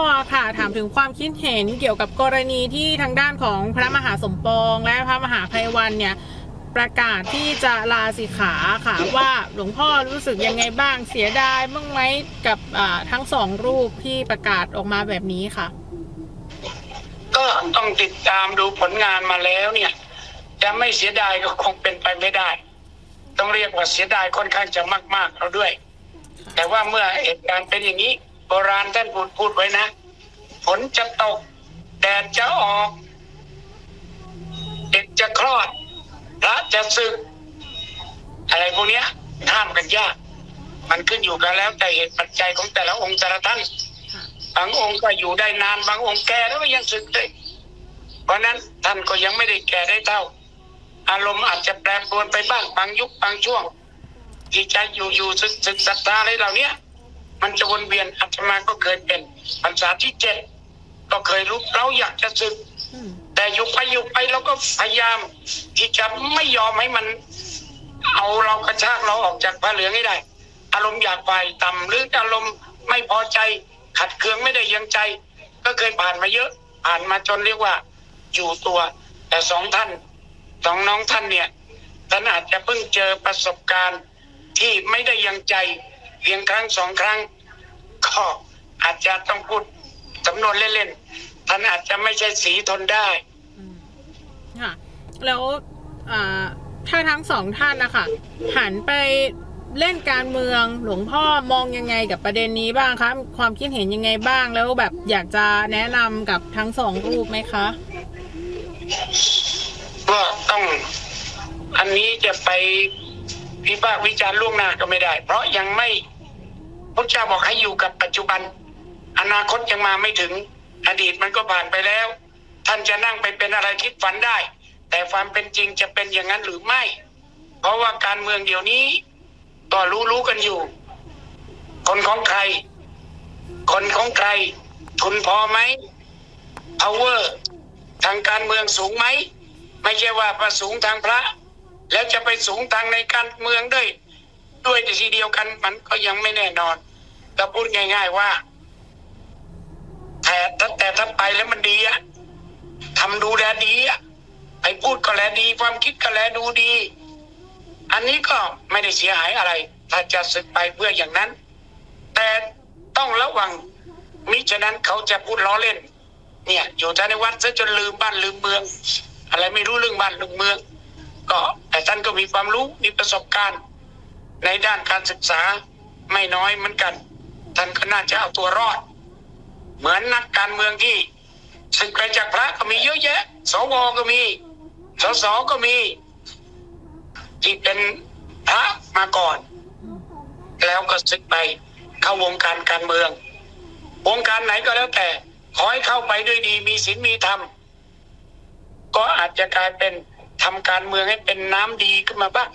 ก็ค่ะถามถึงความคิดเห็นเกี่ยวกับกรณีที่ทางด้านของพระมหาสมปองและพระมหาภัยวันเนี่ยประกาศที่จะลาสิกขาค่ะว่าหลวงพ่อรู้สึกยังไงบ้างเสียดายบ้างไหมกับทั้งสองรูปที่ประกาศออกมาแบบนี้ค่ะ ก็ต้องติดตามดูผลงานมาแล้วเนี่ยจะไม่เสียดายก็คงเป็นไปไม่ได้ ต้องเรียกว่าเสียดายค่อนข้างจะมากๆเราด้วย แต่ว่าเมื่อเหตุการณ์เป็นอย่างนี้ โบราณท่านพูดพูดไว้นะฝนจะตก แดดจะออก เด็กจะคลอดพระจะศึก อะไรพวกเนี้ยห้ามกันยาก มันขึ้นอยู่กันแล้วแต่เหตุปัจจัยของแต่ละองค์แต่ละท่านบางองค์ก็อยู่ได้นานบางองค์แก่แล้วก็ยังศึกได้เพราะนั้นท่านก็ยังไม่ได้แก่ได้เท่า อารมณ์อาจจะแปรปรวนไปบ้างบางยุคบางช่วงที่จะอยู่อยู่ศึกศึกศรัทธาอะไรเหล่านี้ มันจะวนเวียนอาตมาก็เคยเป็นพรรษาที่เจ็ดก็เคยรู้เราอยากจะศึกอืมแต่อยู่ไปอยู่ไปเราก็พยายาม ที่จะไม่ยอมให้มัน เอาเรากระชากเราออกจากผ้าเหลืองให้ได้ อารมณ์อยากไปต่ำหรืออารมณ์ไม่พอใจ ขัดเคืองไม่ได้ยังใจ ก็เคยผ่านมาเยอะ ผ่านมาจนเรียกว่า อยู่ตัว แต่สองท่านสองน้องท่านเนี่ยท่านอาจจะเพิ่งเจอประสบการณ์ที่ไม่ได้ยังใจ เพียงครั้งสองครั้ง ก็อาจจะต้องพูดสำนวนเล่นๆท่านอาจจะไม่ใช่สีทนได้อืมค่ะแล้วอ่าถ้าทั้งสองท่านนะคะหันไปเล่นการเมืองหลวงพ่อมองยังไงกับประเด็นนี้บ้างคะความคิดเห็นยังไงบ้างแล้วแบบอยากจะแนะนำกับทั้งสองรูปไหมคะก็ต้องอันนี้จะไปพิพากษ์วิจารณ์ล่วงหน้าก็ไม่ได้ เพราะยังไม่ พระเจ้าบอกให้อยู่กับปัจจุบัน อนาคตยังมาไม่ถึงอดีตมันก็ผ่านไปแล้ว ท่านจะนั่งไปเป็นอะไรคิดฝันได้ แต่ความเป็นจริงจะเป็นอย่างนั้นหรือไม่ เพราะว่าการเมืองเดี๋ยวนี้ก็รู้รู้ๆกันอยู่ คนของใคร คนของใคร ทุนพอไหม power ทางการเมืองสูงไหม ไม่ใช่ว่าประสูงทางพระ แล้วจะไปสูงทางในการเมืองด้วย ด้วยแต่ทีเดียวกันมันก็ยังไม่แน่นอนก็พูดง่าย ๆว่า แต่ถ้าแต่ถ้าไปแล้วมันดีอะทำดูแลดีอะไปพูดก็แลดี ความคิดก็แลดูดี อันนี้ก็ไม่ได้เสียหายอะไร ถ้าจะศึกไปเพื่ออย่างนั้น แต่ต้องระวังมิฉะนั้นเขาจะพูดล้อเล่น เนี่ย อยู่ในวัดซะจนลืมบ้านลืมเมือง อะไรไม่รู้เรื่องบ้านเรื่องเมือง ก็แต่ท่านก็มีความรู้มีประสบการณ์ ในด้านการศึกษาไม่น้อยเหมือนกัน ท่านก็น่าจะเอาตัวรอด เหมือนนักการเมืองที่ศึกไปจากพระก็มีเยอะแยะ สวก็มี สสก็มี ที่เป็นพระมาก่อน แล้วก็ศึกไปเข้าวงการการเมือง วงการไหนก็แล้วแต่ ขอให้เข้าไปด้วยดี มีศีลมีธรรม ก็อาจจะกลายเป็นทำการเมืองให้เป็นน้ำดีขึ้นมาบ้าง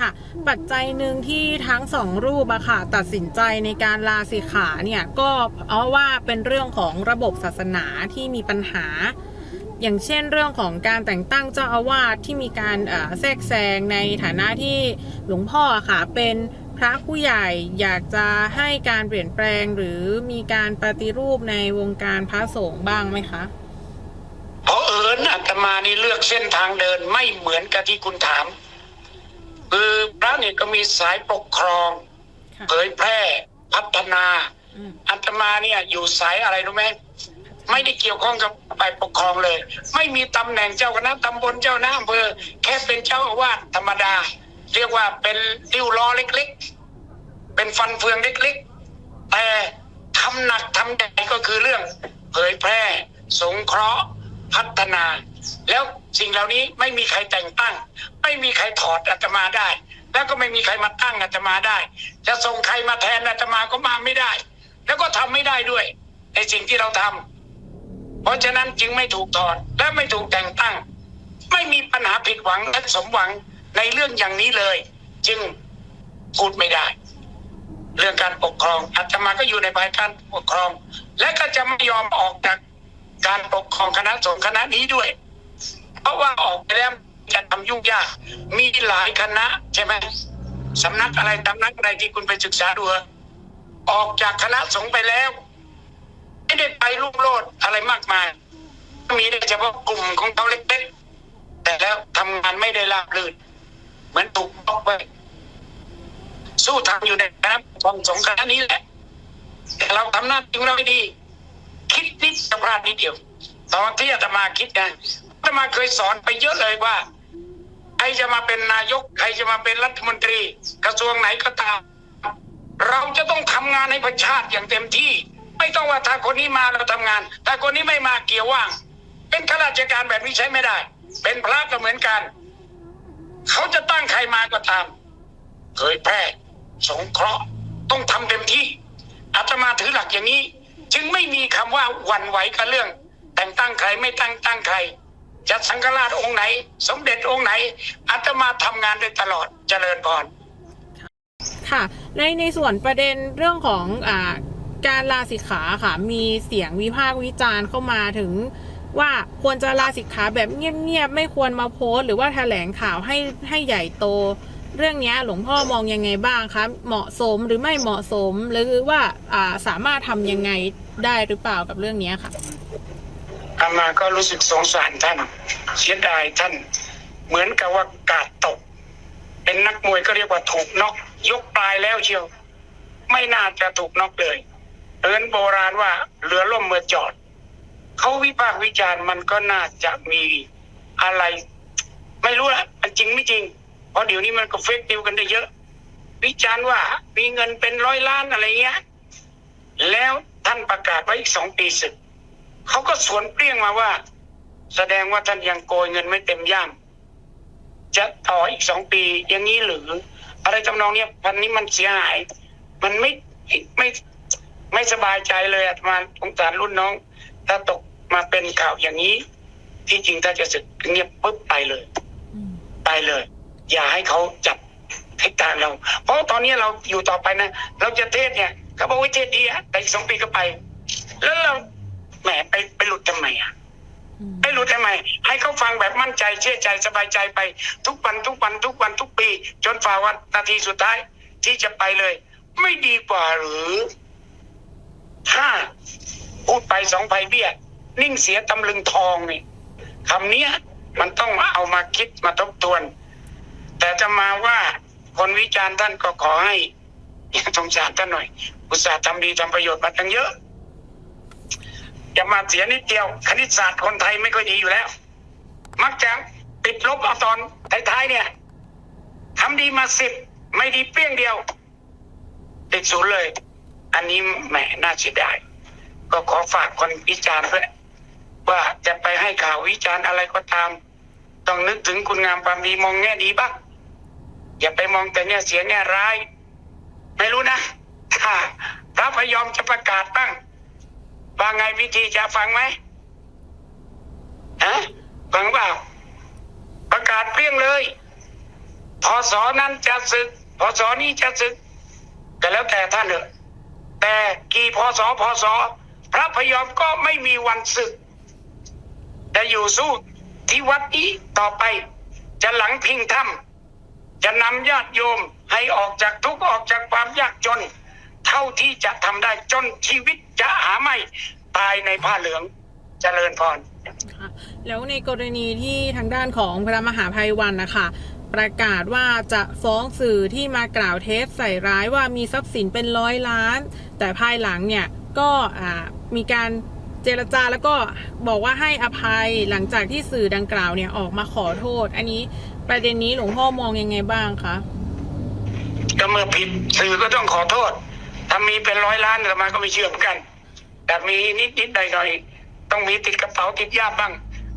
ค่ะ ปัจจัยหนึ่งที่ทั้งสองรูปอะค่ะ ตัดสินใจในการลาสิกขาเนี่ย ก็เพราะว่าเป็นเรื่องของระบบศาสนาที่มีปัญหา อย่างเช่นเรื่องของการแต่งตั้งเจ้าอาวาสที่มีการแทรกแซงในฐานะที่หลวงพ่อค่ะเป็นพระผู้ใหญ่อยากจะให้การเปลี่ยนแปลงหรือมีการปฏิรูปในวงการพระสงฆ์บ้างไหมคะเพราะเอิญอาตมานี่เลือกเส้นทางเดินไม่เหมือนกับที่คุณถาม คือพระเนี่ยก็มีสายปกครองค่ะเผยแพร่พัฒนาอืมอาตมาเนี่ยอยู่สายอะไรรู้ไหมไม่ได้เกี่ยวข้องกับฝ่ายปกครองเลย ไม่มีตำแหน่งเจ้าคณะตำบลเจ้าหน้าอำเภอแค่เป็นเจ้าอาวาสธรรมดา เรียกว่าเป็นริ้วล้อเล็กๆ เป็นฟันเฟืองเล็กๆ แต่ทำหนักทำใหญ่ก็คือเรื่อง เผยแพร่ สงเคราะห์ พัฒนา แล้ว สิ่งเหล่านี้ไม่มีใครแต่งตั้ง ไม่มีใครถอดอาตมาได้ แล้วก็ไม่มีใครมาตั้งอาตมาได้ จะส่งใครมาแทนอาตมาก็มาไม่ได้ แล้วก็ทำไม่ได้ด้วย ในสิ่งที่เราทำเพราะฉะนั้นจึงไม่ถูกถอดและไม่ถูกแต่งตั้ง ไม่มีปัญหาผิดหวังและสมหวังในเรื่องอย่างนี้เลย จึงพูดไม่ได้ เรื่องการปกครองอาตมาก็อยู่ในภายการปกครอง และก็จะไม่ยอมออกจากการปกครองคณะสงฆ์คณะนี้ด้วย เพราะว่าออกไปแล้วจะทำยุ่งยาก มีหลายคณะใช่ไหมสำนักอะไรตำนักอะไรที่คุณไปศึกษาดูเถอะออกจากคณะสงฆ์ไปแล้ว ไม่ได้ไปลุ่งโลดอะไรมากมาย มีแต่เฉพาะกลุ่มของเขาเล็กๆ แต่แล้วทำงานไม่ได้ราบรื่นเหมือนถูกบล็อกไว้สู้ทางอยู่ในนะครับความสงครามนี้แหละ แต่เราทำหน้าที่ของเราไม่ดี คิดนิดจะพลาดนิดเดียวตอนที่อาตมาคิดนะ อาตมาเคยสอนไปเยอะเลยว่าใครจะมาเป็นนายกใครจะมาเป็นรัฐมนตรี กระทรวงไหนก็ตาม เราจะต้องทำงานให้ประชาติอย่างเต็มที่ ไม่ต้องว่าถ้าคนนี้มาเราทำงาน ถ้าคนนี้ไม่มาเกี่ยวว่าง เป็นข้าราชการแบบนี้ใช้ไม่ได้ เป็นพระก็เหมือนกัน เขาจะตั้งใครมาก็ตามเผยแพร่สงเคราะห์ต้องทำเต็มที่อาตมาถือหลักอย่างนี้ จึงไม่มีคำว่าหวั่นไหวกับเรื่อง แต่งตั้งใครไม่ตั้งตั้งใคร จะสังฆราชองค์ไหน สมเด็จองค์ไหนอาตมาทำงานได้ตลอดเจริญพรค่ะ ในในส่วนประเด็นเรื่องของอ่าการลาสิกขาค่ะ มีเสียงวิพากษ์วิจารณ์เข้ามาถึงว่าควรจะลาสิกขาแบบเงียบๆ ไม่ควรมาโพสต์หรือว่าแถลงข่าวให้ให้ใหญ่โต เรื่องนี้หลวงพ่อมองยังไงบ้างคะเหมาะสมหรือไม่เหมาะสมหรือว่าอ่าสามารถทำยังไงได้หรือเปล่ากับเรื่องนี้ค่ะ อามาก็รู้สึกสงสารท่าน เสียดายท่าน เหมือนกับว่ากาดตก เป็นนักมวยก็เรียกว่าถูกน็อกยกปลายแล้วเชียว ไม่น่าจะถูกน็อกเลยเอินโบราณว่าเรือล่มเมื่อจอด เขาวิพากษ์วิจารณ์มันก็น่าจะมีอะไร ไม่รู้ละมันจริงไม่จริง เพราะเดี๋ยวนี้มันก็เฟกนิวกันได้เยอะ วิจารณ์ว่ามีเงินเป็นร้อยล้านอะไรเงี้ยแล้วท่านประกาศไว้อีกสองปีศึก เขาก็สวนเปรี้ยงมาว่า แสดงว่าท่านยังโกยเงินไม่เต็มย่ามจะต่ออีกสองปีอย่างนี้หรือ อะไรจำนองเนี้ยพันนี้มันเสียหาย มันไม่ไม่ไม่สบายใจเลยอาตมาสงสารรุ่นน้อง ถ้าตกมาเป็นข่าวอย่างนี้ ที่จริงถ้าจะสึกเงียบปุ๊บไปเลยไปเลย อย่าให้เขาจับทิศทางเรา เพราะตอนนี้เราอยู่ต่อไปนะ เราจะเทศเนี่ยเขาบอกว่าเทศดีอะแต่อีกสองปีก็ไป แล้วเรา แหมไปไปหลุดทำไมอะไปหลุดทำไม ให้เขาฟังแบบมั่นใจเชื่อใจสบายใจไป ทุกวันทุกวันทุกวันทุกปี จนฝ่าวันนาทีสุดท้าย ที่จะไปเลย ไม่ดีกว่าหรือถ้าพูดไปสองไผ่เบี้ย นิ่งเสียตำลึงทองนี่คำเนี้ยมันต้องเอามาคิดมาทบทวน แต่จะมาว่าคนวิจารณ์ท่านก็ขอให้อย่าสงสารท่านหน่อย อุตส่าห์ทำดีทำประโยชน์มาตั้งเยอะ อย่ามาเสียนิดเดียวคณิตศาสตร์คนไทยไม่ค่อยดีอยู่แล้ว มักจะติดลบเอาตอนท้ายๆเนี่ยทำดีมาสิบไม่ดีเปี้ยงเดียว ติดศูนย์เลย อันนี้แหมน่าเสียดายก็ขอฝากคนวิจารณ์ด้วยว่าจะไปให้ข่าววิจารณ์อะไรก็ตาม ต้องนึกถึงคุณงามความดีมองแง่ดีบ้างอย่าไปมองแต่เนี่ยเสียแง่ร้าย ไม่รู้นะถ้าพระพยอมจะประกาศบ้าง ว่าไงวิธีจะฟังไหมฮะฟังเปล่า ประกาศเปรี้ยงเลยพศนั้นจะศึกพศนี้จะศึกก็แล้วแต่ท่านเถอะ แต่กี่พศพศพระพยอมก็ไม่มีวันศึกจะอยู่สู้ที่วัดนี้ต่อไป จะหลังพิงถ้ำจะนำญาติโยมให้ออกจากทุกข์ออกจากความยากจน เท่าที่จะทำได้จนชีวิตจะหาไม่ตายในผ้าเหลืองเจริญพรค่ะแล้วในกรณีที่ทางด้านของพระมหาภัยวันนะคะประกาศว่าจะฟ้องสื่อที่มากล่าวเท็จใส่ร้ายว่ามีทรัพย์สินเป็นร้อยล้าน แต่ภายหลังเนี่ยก็อ่ามีการเจรจาแล้วก็บอกว่าให้อภัยหลังจากที่สื่อดังกล่าวเนี่ยออกมาขอโทษ อันนี้ประเด็นนี้หลวงพ่อมองยังไงบ้างคะก็เมื่อผิดสื่อก็ต้องขอโทษ ถ้ามีเป็นร้อยล้านแต่มาก็ไม่เชื่อเหมือนกัน แต่มีนิดนิดหน่อยหน่อยๆต้องมีติดกระเป๋าติดย่ามบ้าง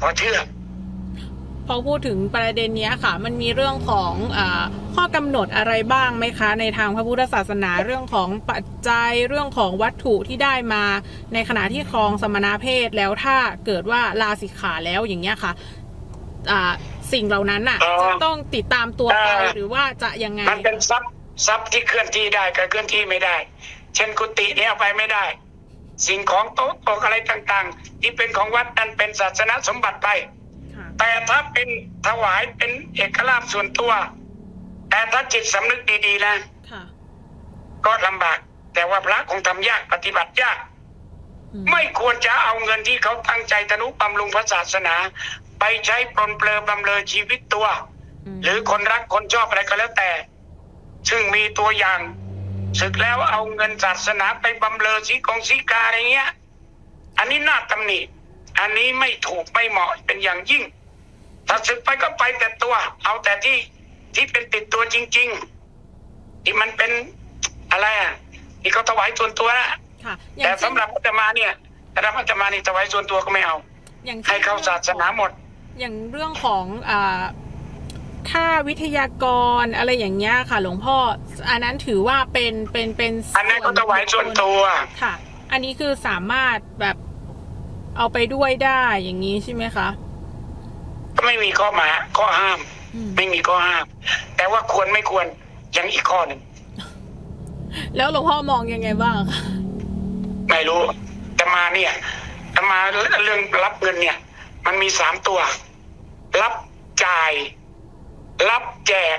พอเชื่อพอพูดถึงประเด็นเนี้ยค่ะ มันมีเรื่องของอาข้อกำหนดอะไรบ้างไหมคะ ในทางพระพุทธศาสนาเรื่องของปัจจัยเรื่องของวัตถุที่ได้มา ในขณะที่ครองสมณเพศแล้วถ้าเกิดว่าลาสิกขาแล้วอย่างเงี้ยค่ะอ่าสิ่งเหล่านั้นน่ะอ๋อจะต้องติดตามตัวไปอ่าหรือว่าจะยังไงมันเป็นทรัพย์ ทรัพย์ที่เคลื่อนที่ได้กับเคลื่อนที่ไม่ได้ เช่นกุฏิเนี่ยเอาไปไม่ได้ สิ่งของโต๊ะโต๊ะอะไรต่างๆ ที่เป็นของวัดนั้นเป็นศาสนสมบัติไปค่ะแต่ถ้าเป็นถวายเป็นเอกลาภส่วนตัว แต่ถ้าจิตสำนึกดีๆนะค่ะก็ลำบาก แต่ว่าพระคงทำยากปฏิบัติยากอืมไม่ควรจะเอาเงินที่เขาตั้งใจทนุบำรุงพระศาสนา ไปใช้ปลนเปลือบำเรอชีวิตตัวมหรือคนรักคนชอบอะไรก็แล้วแต่ ซึ่งมีตัวอย่างศึกแล้วเอาเงินศาสนาไปบำเรอสีกองสีกาอะไรเงี้ย อันนี้น่าตำหนิ อันนี้ไม่ถูกไม่เหมาะเป็นอย่างยิ่ง ถ้าศึกไปก็ไปแต่ตัว เอาแต่ที่ที่เป็นติดตัวจริง ๆ ที่มันเป็นอะไรอะที่เขาถวายส่วนตัวนะค่ะอย่าแต่งสำหรับอาตมาเนี่ยสำหรับอาตมานี่ถวายส่วนตัวก็ไม่เอาอย่างช่นให้เข้าศาสนาหมด อย่างเรื่องของอ่า ค่าวิทยากรอะไรอย่างเงี้ยค่ะ หลวงพ่อ อันนั้นถือว่าเป็นเป็นเป็นอันนั้นก็ถวายส่วนตัวค่ะ อันนี้คือสามารถแบบเอาไปด้วยได้อย่างนี้ใช่ไหมคะก็ไม่มีข้อหมาข้อห้ามอืมไม่มีข้อห้าม แต่ว่าควรไม่ควรยังอีกข้อหนึ่งแล้วหลวงพ่อมองยังไงบ้างคะไม่รู้แต่มาเนี่ยแต่มาเรื่องรับเงินเนี่ย มันมีสามตัว รับจ่าย รับแจก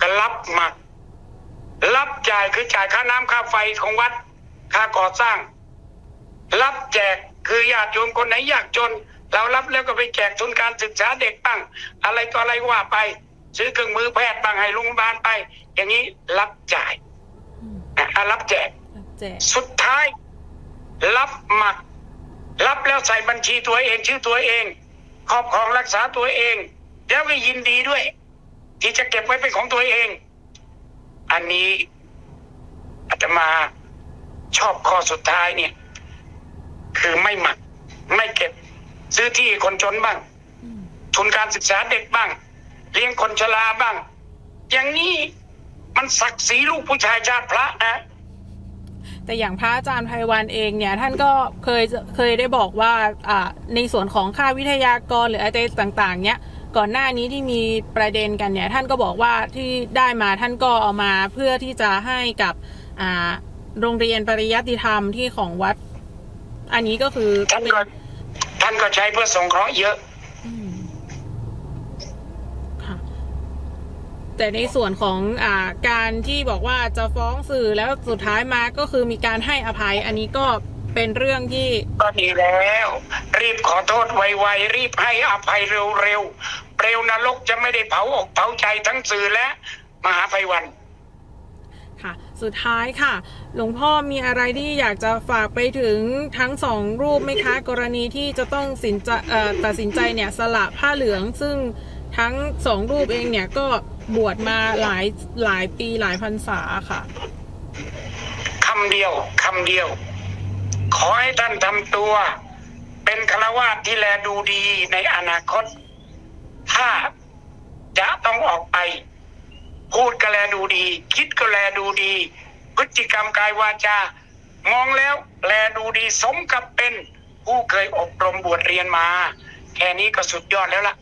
กับรับหมัก รับจ่ายคือจ่ายค่าน้ำค่าไฟของวัด ค่าก่อสร้าง รับแจกคือญาติโยมคนไหนยากจน เรารับแล้วก็ไปแจกทุนการศึกษาเด็กบ้าง อะไรต่ออะไรว่าไป ซื้อเครื่องมือแพทย์บ้างให้โรงพยาบาลไป อย่างนี้รับจ่ายอืมอะรับแจกแจก สุดท้าย รับหมัก รับแล้วใส่บัญชีตัวเองชื่อตัวเองครอบครองรักษาตัวเอง แล้วก็ยินดีด้วย ที่จะเก็บไว้เป็นของตัวเอง อันนี้อาตมาชอบข้อสุดท้ายเนี่ย คือไม่หมัก ไม่เก็บ ซื้อที่คนจนบ้าง ทุนการศึกษาเด็กบ้าง เลี้ยงคนชราบ้าง อย่างนี้มันศักดิ์ศรีลูกผู้ชายชาติพระนะแต่อย่างพระอาจารย์ไพวันเองเนี่ย ท่านก็เคยเคยได้บอกว่าอ่าในส่วนของค่าวิทยากรหรืออะไรต่าง ๆ เนี่ย ก่อนหน้านี้ที่มีประเด็นกันเนี่ย ท่านก็บอกว่าที่ได้มาท่านก็เอามาเพื่อที่จะให้กับอ่าโรงเรียนปริยัติธรรมที่ของวัด อันนี้ก็คือท่านก็ท่านก็ใช้เพื่อสงเคราะห์เยอะอืมค่ะแต่ในส่วนของอ่าการที่บอกว่าจะฟ้องสื่อแล้วสุดท้ายมาก็คือมีการให้อภัย อันนี้ก็ เป็นเรื่องที่ ก็ดีแล้ว รีบขอโทษไวๆรีบให้อภัยเร็วๆเปลวนรกจะไม่ได้เผาอกเผาใจทั้งสื่อและ มหาไฟวันค่ะ สุดท้ายค่ะ หลวงพ่อมีอะไรที่อยากจะฝากไปถึงทั้งสองรูปไหมคะ กรณีที่จะต้องสินใจเอ่อตัดสินใจเนี่ยสละผ้าเหลือง ซึ่งทั้งสองรูปเองเนี่ยก็บวชมาหลายหลายปีหลายพรรษาค่ะคำเดียวคำเดียวข อให้ท่านทำตัว เป็นฆราวาสที่แลดูดีในอนาคต ถ้าจะต้องออกไป พูดก็แลดูดี คิดก็แลดูดี พฤติกรรมกายวาจามองแล้วแลดูดีสมกับเป็นผู้เคยอบรมบวชเรียนมา แค่นี้ก็สุดยอดแล้วล่ะ